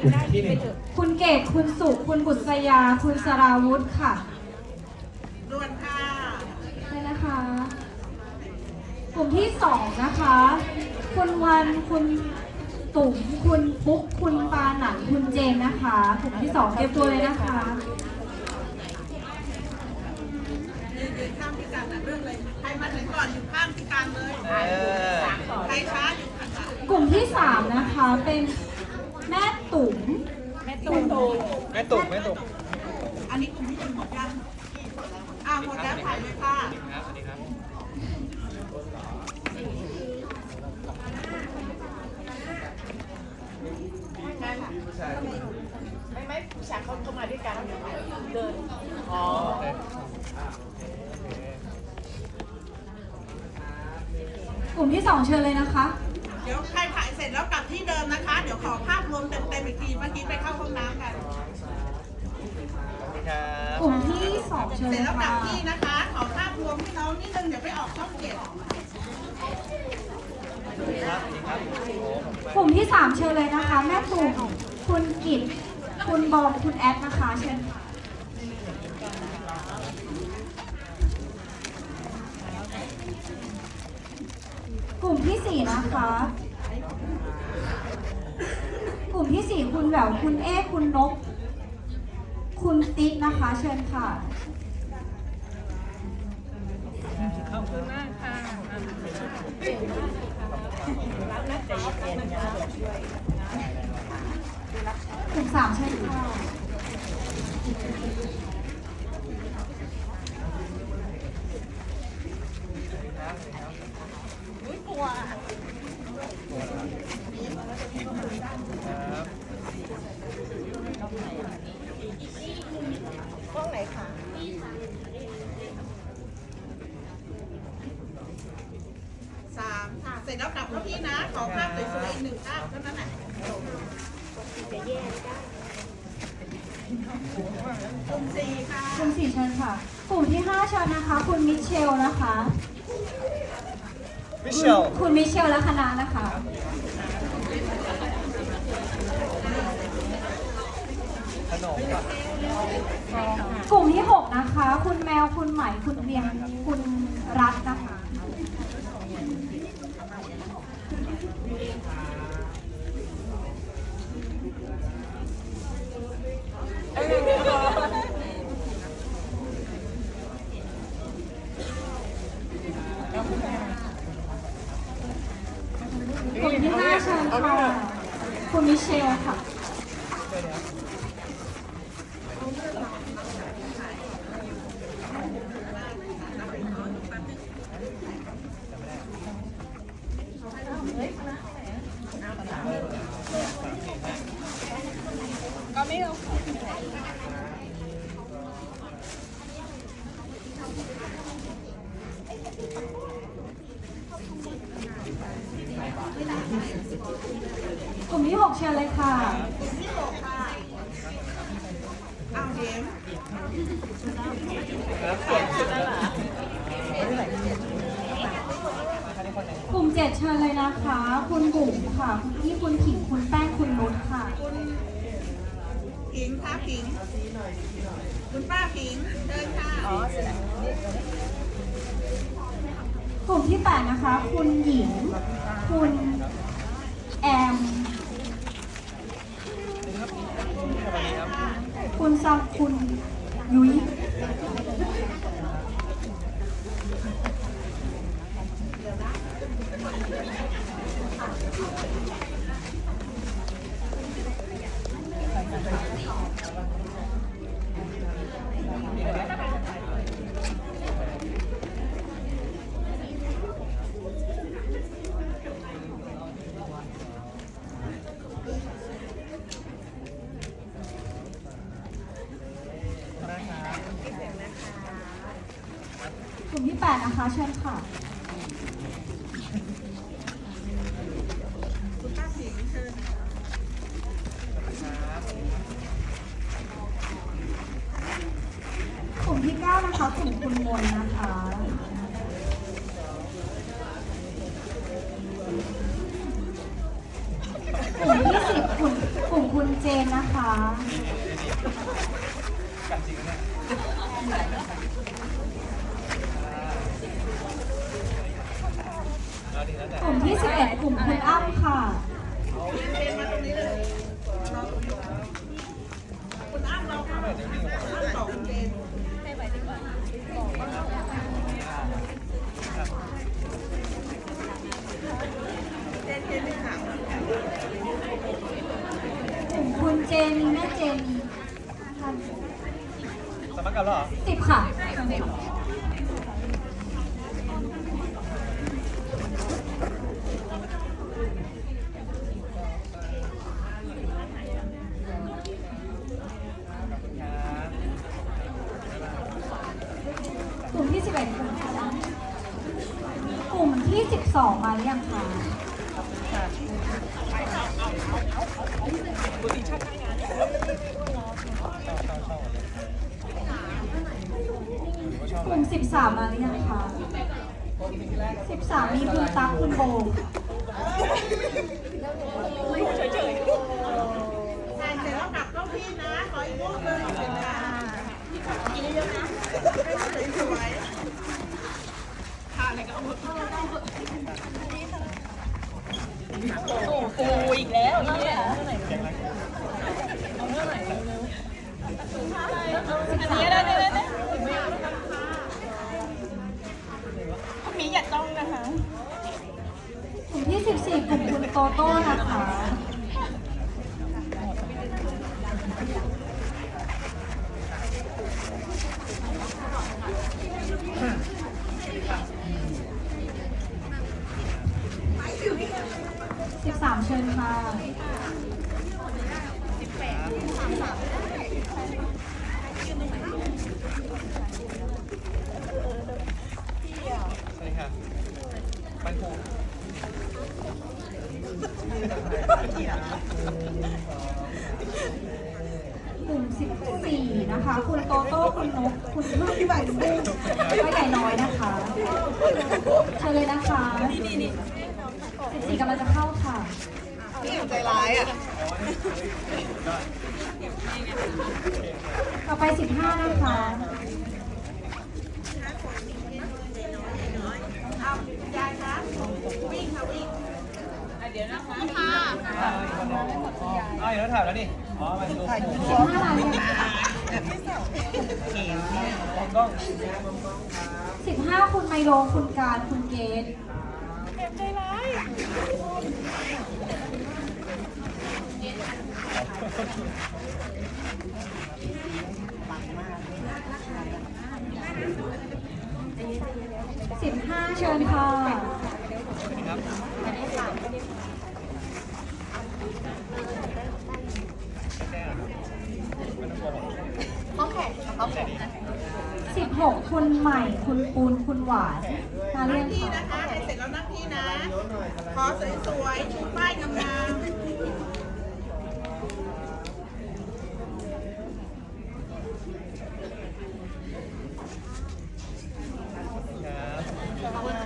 กลุ่มที่หนึ่งคุณเกตคุณสุคุณบุษยา คุณสราวุธค่ะด่วนค่ะใช่นะคะ กลุ่มที่สองนะคะ คุณวัน คุณตุ๋มคุณปุ๊ก คุณปาหนันคุณเจนนะคะ กลุ่มที่สองเตรียมตัวเลยนะคะยืนยืนข้ามพิการนะเรื่องเลย ใครมาถึงก่อนอยู่ข้ามพิการเลย ใครช้าอยู่ข้างหลังกลุ่มที่สามนะคะ เป็นแม่ ตุ๋มแม่ตุ้มตูไม่ตุกไม่ตุกอันนี้กลุ่มที่หนึ่งหมดยังอ่าหมดแล้วถ่ายเลยค่ะครับสวัสดีครับไม่ไม่ผู้ชายเขาเข้ามาด้วยกันเดินอ๋อกลุ่มที่สองเชิญเลยนะคะเดี๋ยวใครถ่ายเสร็จแล้วกลับที่เดิมนะคะ เดี๋ยวขอภาพรวมเต็มๆอีกทีเมื่อกี้ไปเข้าห้องน้ำกันสวัสดีครับกลุ่มที่สองเชิญเสเลร็จยแล้วกลัค่ะบที่นะคะ ขอภาพรวมให้น้องนิดนึงเดี๋ยวไปออกช่องเจ็ดสวัสดีครับสวัสดีครับโอ้ผมไปกลุ่มที่สามเชิญเลยนะคะ แม่ตุ๋มคุณกิตคุณบอมคุณแอดนะคะ เชิญค่ะ กลุ่มที่สี่นะคะ กลุ่มที่สี่คุณแหววคุณเอคุณนก คุณติ๊กนะคะ เชิญค่ะกลุ่มสามเชิญค่ะ ห้องไหนคะสามเสร็จแล้วกลับเข้าที่นะ ขอภาพสวยๆอีกหนึ่งภาพเท่านั้นแหละกลุ่มสี่ค่ะกลุ่มสี่เชิญค่ะ กลุ่มที่ห้าเชิญนะคะ คุณมิเชลนะคะ มิเชลคุณมิเชลและคณะนะคะขนมป่ะกลุ่มที่ 6 นะคะ คุณแมวคุณไหมคุณเวียงคุณรัตน์นะคะ กลุ่มที่ห้าเชิญค่ะคุณมิเชลค่ะ เชิญเลยค่ะอ้าวเดี๋ยวกลุ่ม7เชิญเลยนะคะ คุณบุ๋มค่ะคุณพี่คุณขิงคุณแป้งคุณนุชค่ะ ผิงค่ะผิงคุณป้าผิงเดินค่ะกลุ่มที่8นะคะ คุณหญิง คุณแอม คุณซังคุณยุ้ย กลุ่มที่8นะคะเชิญค่ะกลุ่มที่9นะคะกลุ่มคุณมนนะคะกลุ่มที่10กลุ่มกลุ่มคุณเจนนะคะ กันจริงนะเนี่ยเอาดีแล้วแต่ กลุ่มที่ 11 กลุ่มคุณอ้ำค่ะ เจนมาตรงนี้เลยคุณอ้ำเราค่ะอ้ำสองคุณเจนเจนเจนไม่ถาม กลุ่มคุณ เจนแม่เจนท่านสมัครกันแล้วเหรอสิบค่ะขอบคุณครับกลุ่มที่11กลุ่มที่กลุ่มที่12มาหรือยังคะ ชอบชอบชอบว่าชอบกลุ่ม13 มาหรือยังคะ13 มีคุณตั๊กคุณโบถ่ายเสร็จแล้วกลับเข้าที่นะขออีกรูปหนึงเป็นการกินเยอะนะสวยๆทานอะไรก็เอาหมด มีอย่าต้องนะคะ กลุ่มที่ 14 กลุ่มคุณ โต้นะคะสิบสามเชิญค่ะใช่ค่ะไปถูก กลุ่ม 14 นะคะ คุณโตโต้ คุณนก คุณพึ่งพี่ใบบุ้งก็ใหญ่น้อยนะคะเชิญเลยนะคะ14กำลังจะเข้าค่ะพี่ใจร้ายอะ ต่อไป 15 นะคะเอายายคะวิ่งค่ะวิ่ง อ้าวอยู่แล้วถ่ายแล้วนี่ อ๋อมาดู15มาเลยค่ะผมกล้อง15คุณไมโลคุณการคุณเกต15เชิญค่ะ ครับโอเคโอเค16คุณใหม่ คุณปูน คุณหวานมาเรีนั่ยงนที่ค่ะนะคะให้เสร็จแล้วนั่งที่นะ ขอสวยๆชูป้ายงามๆ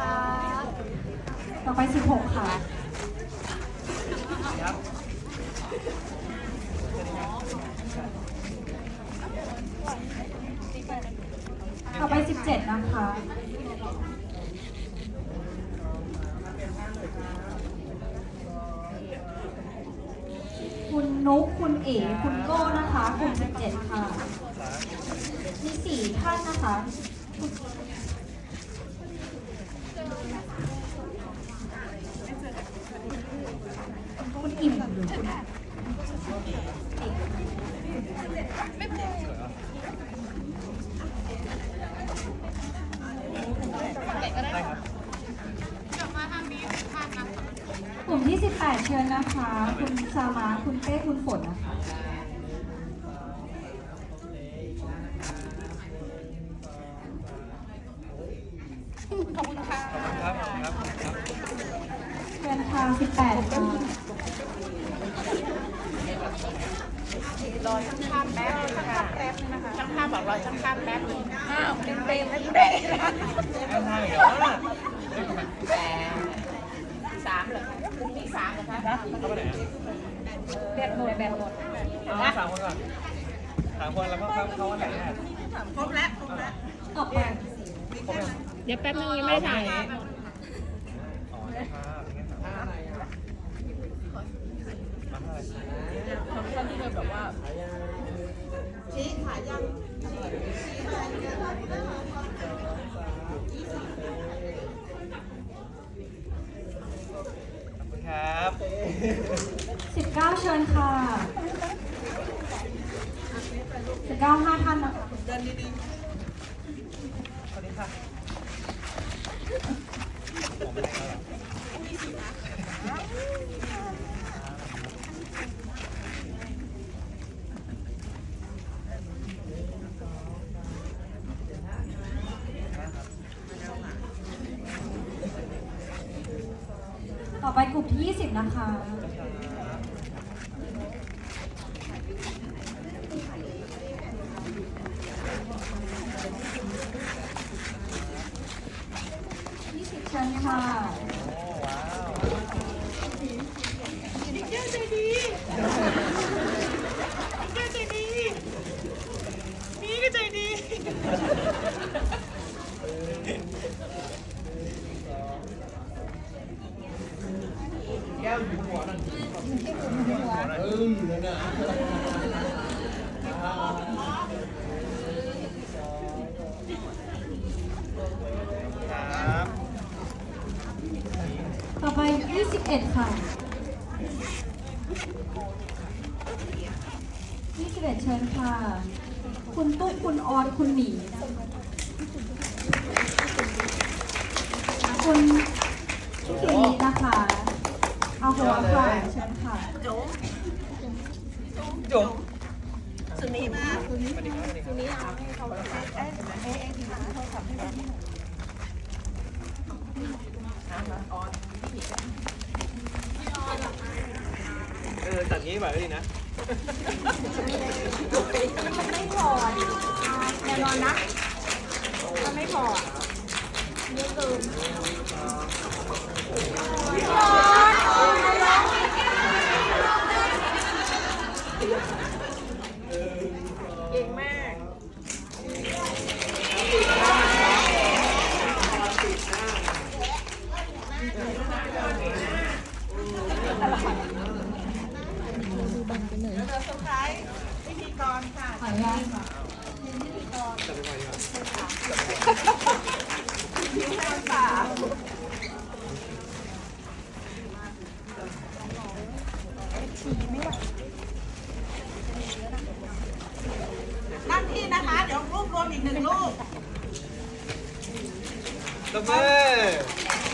ครับต่อไป16ค่ะครั ต่อไป 17 นะคะ คุณนุกคุณเอ๋ คุณโก้นะคะกลุ่ม17 ค่ะ มีสี่ท่านนะคะ คุณอิ่มหรือคุณเอก ได้ครับ กลุ่มที่ 18 เชิญนะคะ คุณสามาคุณเป้คุณฝนนะคะครับครับครับเชิญค่ะ18ค่ะรอช่างภาพแป๊บนึงค่ะแป๊บนึงนะคะช่างภาพบอกรอช่างภาพแป๊บนึงอ้าวเต็มเต็มแล้วกูได้ไม่ใช่เหรอแต่สามเหรอ ถุงที่สามเหรอคะเข้าไปไหนอะแบบหมดแบบหมดเอาสามคนก่อนสามคนแล้วก็เขาเขาอันไหนแน่ครบแล้วครบแล้วออกมาเดี๋ยวแป๊บนึงยังไม่ได้ถ่ายอ๋อได้ครับอย่างเงี้ยครับมาอะไรอ่าอะไรชี้ขายังขอบคุณครับ สิบ เชิญค่ะสเก้าห้าท่านนะคะเดินดีๆสวัสดีค่ะต่อไปกลุ่มที่ยี่สิบนะคะ เชิญค่ะโอ้ว้าวๆนี่แก้วใจดีนี่แก้วใจดีนี่ก็ใ21 ค่ะ 21 เชิญค่ะ คุณตุ้กคุณออนคุณหมีคุณพี่เคนีนะคะ เอาหัวค่ะเชิญค่ะจุ๋มจุ๋สุนีมาสุนีสุนีเอาให้เขาเอ๊ะเอ๊ะเอ๊ดนะเขาทำให้เรา เออตัดงี้แบบนี้นะมันไม่พอดิแน่นอนนะมันไม่พอเยอะเกินเก่งมาก เดี๋ยวเซอร์ไพรส์พิธีกรค่ะ ขออนุญาตค่ะ จะไปก่อนดีกว่า ผิวแห้งป่า นั่งที่นะคะ เดี๋ยวรวบรวมอีกหนึ่งรูปตบมือ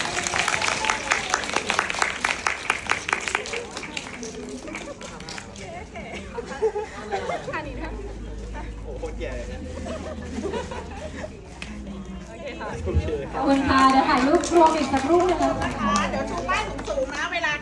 โอ้โหโคตรแย่เลยนะโอเคขอบคุณค่ะเดี๋ยวถ่ายรูปรวมอีกสักรูปหนึงนะคะนะคะเดี๋ยวชูป้ายสูงๆนะเวลา